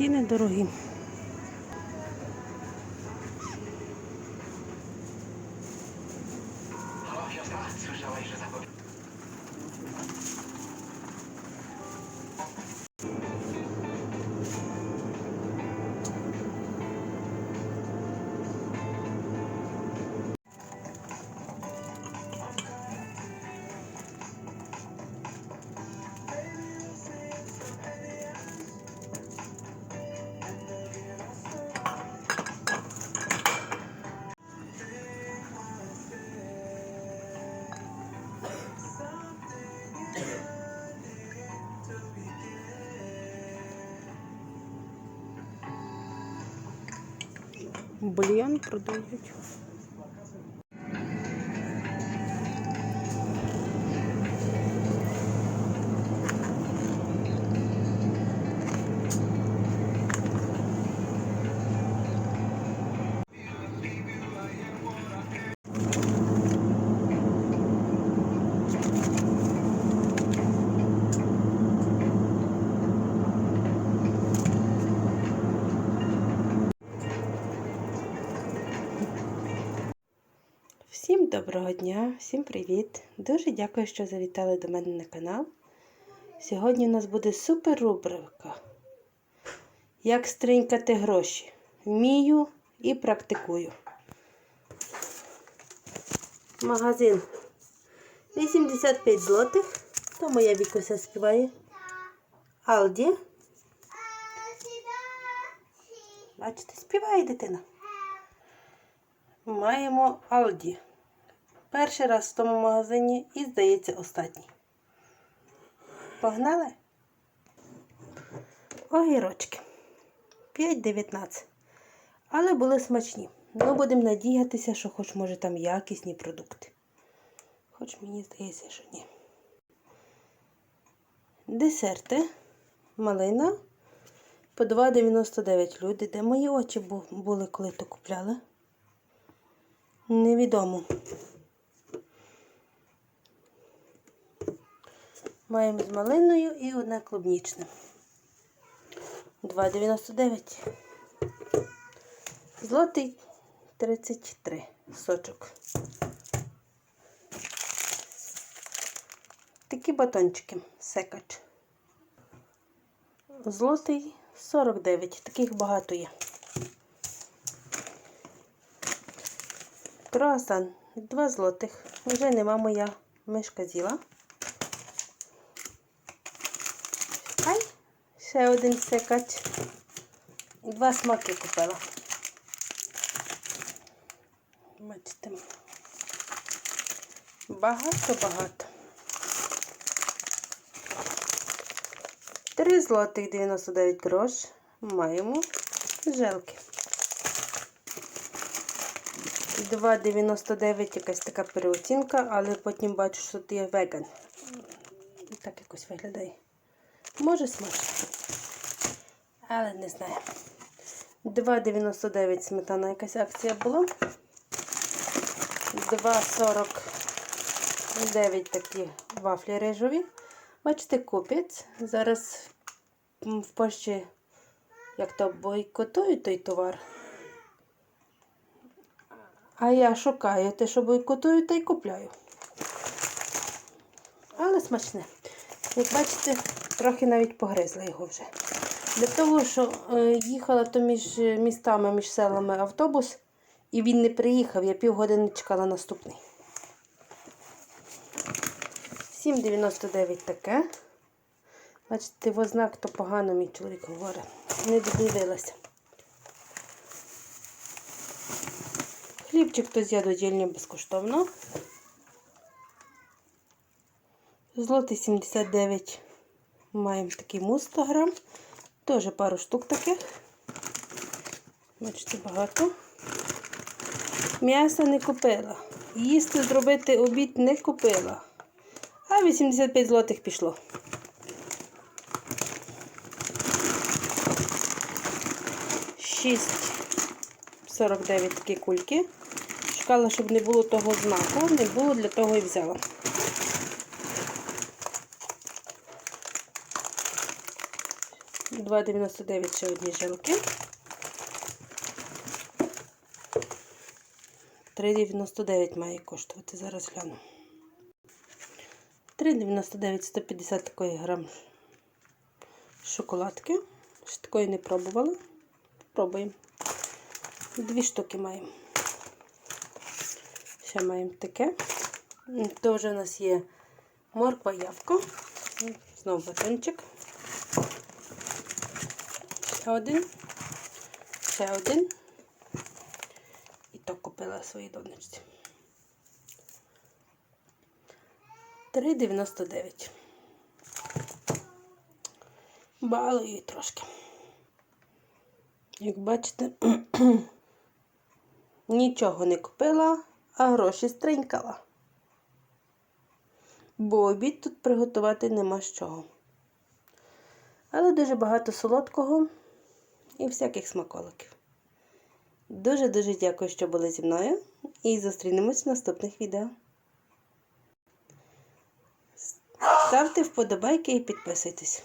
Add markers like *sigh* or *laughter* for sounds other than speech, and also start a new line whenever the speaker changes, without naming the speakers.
ціни дорогі. Бульйон продають. Доброго дня, всім привіт! Дуже дякую, що завітали до мене на канал. Сьогодні у нас буде супер рубрика. Як стринькати гроші. Вмію і практикую. Магазин 85 злотих. То моя вікуся співає. Алді. Бачите, співає дитина. Маємо Алді. Перший раз в тому магазині і, здається, останній. Погнали? Огірочки. 5,19. Але були смачні. Ну, будемо надіятися, що хоч може там якісні продукти. Хоч мені здається, що ні. Десерти. Малина. По 2,99 люди. Де мої очі були, коли то купляли? Невідомо. Маємо з малиною і одне клубнічне. 2,99. Злотий 33 сочок. Такі батончики секач. Злотий 49. Таких багато є. Круасан 2 злотих. Вже нема моя мишка з'їла. Ще один секач. Два смаки купила. Бачите. Багато-багато. 3 злотих 99 грош. Маємо желки. 2,99 якась така переоцінка, але потім бачу, що тут є веган. Так якось виглядає. Може смачно. Але не знаю. 2,99 сметана якась акція була. 2,49 такі вафлі рижові. Бачите, купець. Зараз в Польщі як то бойкотують той товар. А я шукаю те, що бойкотую, та й купляю. Але смачне. Як бачите, трохи навіть погризла його вже. Для того, що е, їхала то між містами, між селами автобус, і він не приїхав, я півгодини чекала наступний. 7,99 таке. Бачите, в ознак то погано мій чоловік говорить. Не додивилася. Хлібчик то з'ядодільні безкоштовно. Злотий 79. Маємо такий мус 100 грам. Теж пару штук таких. Бачите, багато. М'яса не купила. Їсти зробити обід не купила. А 85 злотих пішло. Шість 49 такі кульки. Шукала, щоб не було того знаку. Не було, для того і взяла. 2,99 ще одні жилки. 3,99 має коштувати, зараз гляну. 3,99 150 такої грам шоколадки. Ще такої не пробувала. Пробуємо. Дві штуки маємо. Ще маємо таке. Вже у нас є морква явка. Знову батончик. Один. Ще один. І то купила своїй донечці. 3,99. Балую трошки. Як бачите, *clears throat* нічого не купила, а гроші стринькала. Бо обід тут приготувати нема з чого. Але дуже багато солодкого і всяких смаколиків. Дуже-дуже дякую, що були зі мною. І зустрінемось в наступних відео. Ставте вподобайки і підписуйтесь.